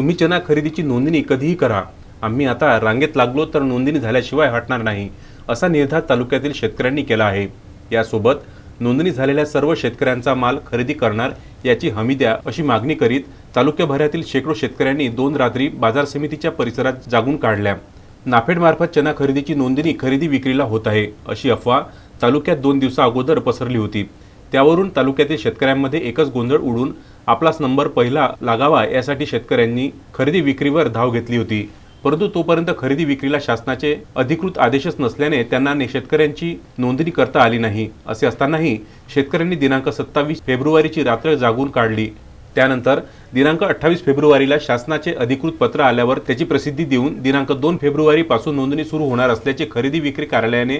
तुम्ही चना खरेदीची नोंदणी कधीही करा. आम्ही आता रांगेत लागलो तर नोंदणी झाल्याशिवाय हटणार नाही असा निर्धार तालुक्यातील शेतकऱ्यांनी केला आहे. यासोबत नोंदणी झालेल्या सर्व शेतकऱ्यांचा माल खरेदी करणार याची हमी द्या अशी मागणी करीत तालुक्याभरातील शेकडो शेतकऱ्यांनी दोन रात्री बाजार समितीच्या परिसरात जागून काढल्या. नाफेडमार्फत चना खरेदीची नोंदणी खरेदी विक्रीला होत आहे अशी अफवा तालुक्यात दोन दिवसा अगोदर पसरली होती. त्यावरून तालुक्यातील शेतकऱ्यांमध्ये एकच गोंधळ उडून आपलाच नंबर पहिला लागावा यासाठी शेतकऱ्यांनी खरेदी विक्रीवर धाव घेतली होती. परंतु तोपर्यंत खरेदी विक्रीला शासनाचे अधिकृत आदेशच नसल्याने त्यांना शेतकऱ्यांची नोंदणी करता आली नाही. असे असतानाही शेतकऱ्यांनी दिनांक सत्तावीस फेब्रुवारीची रात्र जागून काढली. त्यानंतर दिनांक अठ्ठावीस फेब्रुवारीला शासनाचे अधिकृत पत्र आल्यावर त्याची प्रसिद्धी देऊन दिनांक दोन फेब्रुवारीपासून नोंदणी सुरू होणार असल्याचे खरेदी विक्री कार्यालयाने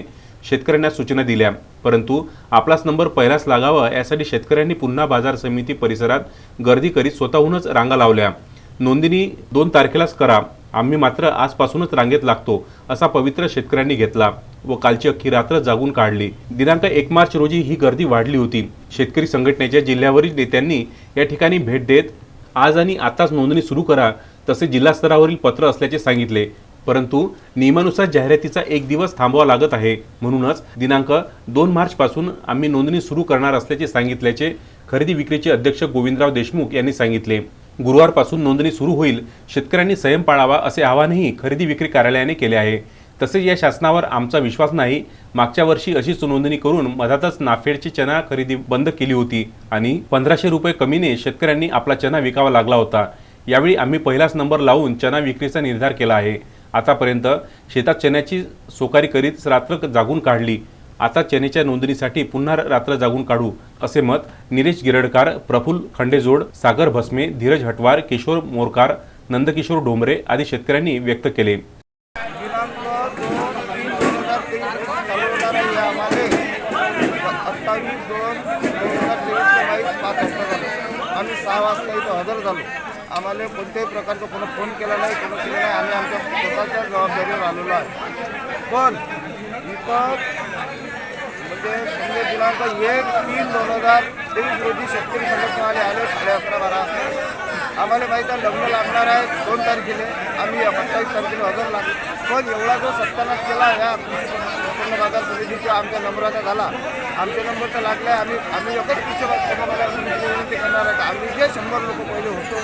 शेतकऱ्यांना सूचना दिल्या. परंतु आपलाच नंबर पहिलाच लागावा यासाठी शेतकऱ्यांनी पुन्हा बाजार समिती परिसरात गर्दी करीत स्वतःहूनच रांगा लावल्या. नोंदणी दोन तारखेलाच करा. आम्ही मात्र आजपासूनच रांगेत लागतो असा पवित्र शेतकऱ्यांनी घेतला व कालची अख्खी रात्र जागून काढली. दिनांक एक मार्च रोजी ही गर्दी वाढली होती. शेतकरी संघटनेच्या जिल्ह्यावरील नेत्यांनी या ठिकाणी भेट देत आज आणि आताच नोंदणी सुरू करा तसे जिल्हा स्तरावरील पत्र असल्याचे सांगितले. परंतु नियमानुसार जाहिरातीचा एक दिवस थांबवा लागत आहे. म्हणूनच दिनांक दोन मार्चपासून आम्ही नोंदणी सुरू करणार असल्याचे सांगितल्याचे खरेदी विक्रीचे अध्यक्ष गोविंदराव देशमुख यांनी सांगितले. गुरुवारपासून नोंदणी सुरू होईल. शेतकऱ्यांनी संयम पाळावा असे आवाहनही खरेदी विक्री कार्यालयाने केले आहे. तसेच या शासनावर आमचा विश्वास नाही. मागच्या वर्षी अशीच नोंदणी करून मधातच नाफेडची चना खरेदी बंद केली होती आणि पंधराशे रुपये कमीने शेतकऱ्यांनी आपला चना विकावा लागला होता. यावेळी आम्ही पहिलाच नंबर लावून चना विक्रीचा निर्धार केला आहे. आतापर्यंत शेतात चण्याची सोकारी करीत रात्र जागून काढली. आता चनेच्या नोंदणीसाठी पुन्हा रात्र जागून काढू असे मत निलेश गिरडकार प्रफुल्ल खंडेजोड सागर भस्मे धीरज हटवार किशोर मोरकार नंदकिशोर डोंबरे आदी शेतकऱ्यांनी व्यक्त केले. आम्ही सहा वाजता इथं हजर झालो. आम्हाला कोणत्याही प्रकारचा कोणी फोन केला नाही कोणी केलं नाही. आम्ही आमच्या स्वतःच्या जबाबदारीवर आलेलो आहे. पण इथं म्हणजे समजा दिनांक एक तीन दोन हजार तेवीस रोजी शेतकरी संघटनावाले आले साडे अकरा बारा. आम्हाला माहीत आहे लग्न लागणार आहे दोन तारखेने आम्ही अठ्ठावीस तारखेला हजर लागलो. पण एवढा जो सत्यानाश केला या उत्पन्न बाजार समितीचा आमच्या नंबराचा झाला. आमच्या नंबरचा लागला आम्ही आम्ही एकच कृषी उत्पन्न बाजार समिती करणार आहे. का आम्ही जे शंभर लोक पहिले होतो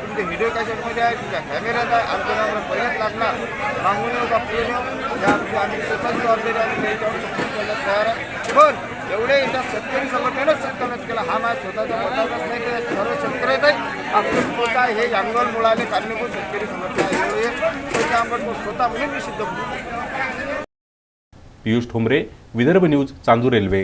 तुमचे व्हिडिओ कॅसेटमध्ये आहे तुमच्या कॅमेऱ्यात आहे आमच्या नावाला पहिलेच लागणार. मागून येऊ का पुढे? नेऊ हे आमची आमची स्वतःची जबाबदारी आम्ही त्याच्यावर सपोर्ट करण्यास तयार आहे. पण एवढे एकदा शेतकरी संघटनेनंच सत्यानाश केला. हा माझ्या स्वतःचा मताचाच नाही तर सर्व शेतकरी आहे आपण स्वतः हे जंगल मुळाले कारणीभूत शेतकरी संघटना आहे एवढे त्याच्या आपण स्वतः म्हणून मी सिद्ध करू पियुष ठोंबरे विदर्भ न्यूज चांदूर रेल्वे.